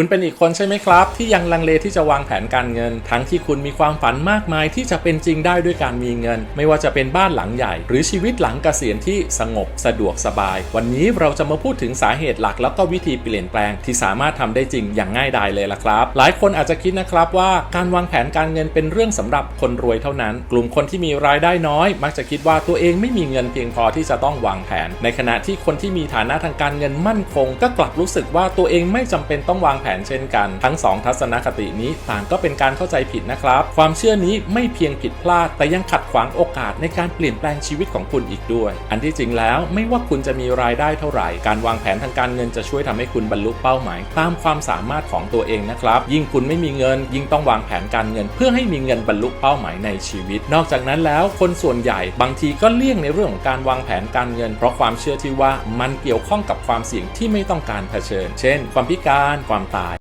คุณเป็นอีกคนใช่ไหมครับ ที่ยังลังเลที่จะวางแผนการเงิน ทั้งที่คุณมีความฝันมากมายที่จะเป็นจริงได้ด้วยการมีเงิน ไม่ว่าจะเป็นบ้านหลังใหญ่ หรือชีวิตหลังเกษียณที่สงบสะดวกสบาย วันนี้เราจะมาพูดถึงสาเหตุหลักแล้วก็วิธีเปลี่ยนแปลงที่สามารถทำได้จริงอย่างง่ายดายเลยล่ะครับ หลายคนอาจจะคิดนะครับว่าการวางแผนการเงินเป็นเรื่องสำหรับคนรวยเท่านั้น กลุ่มคนที่มีรายได้น้อย มักจะคิดว่าตัวเองไม่มีเงินเพียงพอที่จะต้องวางแผน ในขณะที่คนที่มีฐานะทางการเงินมั่นคง ก็กลับรู้สึกว่าตัวเองไม่จำเป็นต้องวางแผนเช่นกัน ทั้งสองทัศนคตินี้ต่างก็เป็นการเข้าใจผิดนะครับ ความเชื่อนี้ไม่เพียงผิดพลาด แต่ยังขัดขวางโอกาสในการเปลี่ยนแปลงชีวิตของคุณอีกด้วย อันที่จริงแล้วไม่ว่าคุณจะมีรายได้เท่าไหร่ การวางแผนทางการเงินจะช่วยทำให้คุณบรรลุเป้าหมาย ตามความสามารถของตัวเองนะครับ ยิ่งคุณไม่มีเงิน ยิ่งต้องวางแผนการเงิน เพื่อให้มีเงินบรรลุเป้าหมายในชีวิต นอกจากนั้นแล้วคนส่วนใหญ่บางทีก็เลี่ยงในเรื่องของการวางแผนการเงิน เพราะความเชื่อที่ว่ามันเกี่ยวข้องกับความเสี่ยงที่ไม่ต้องการเผชิญ เช่น ความพิการ ความตาย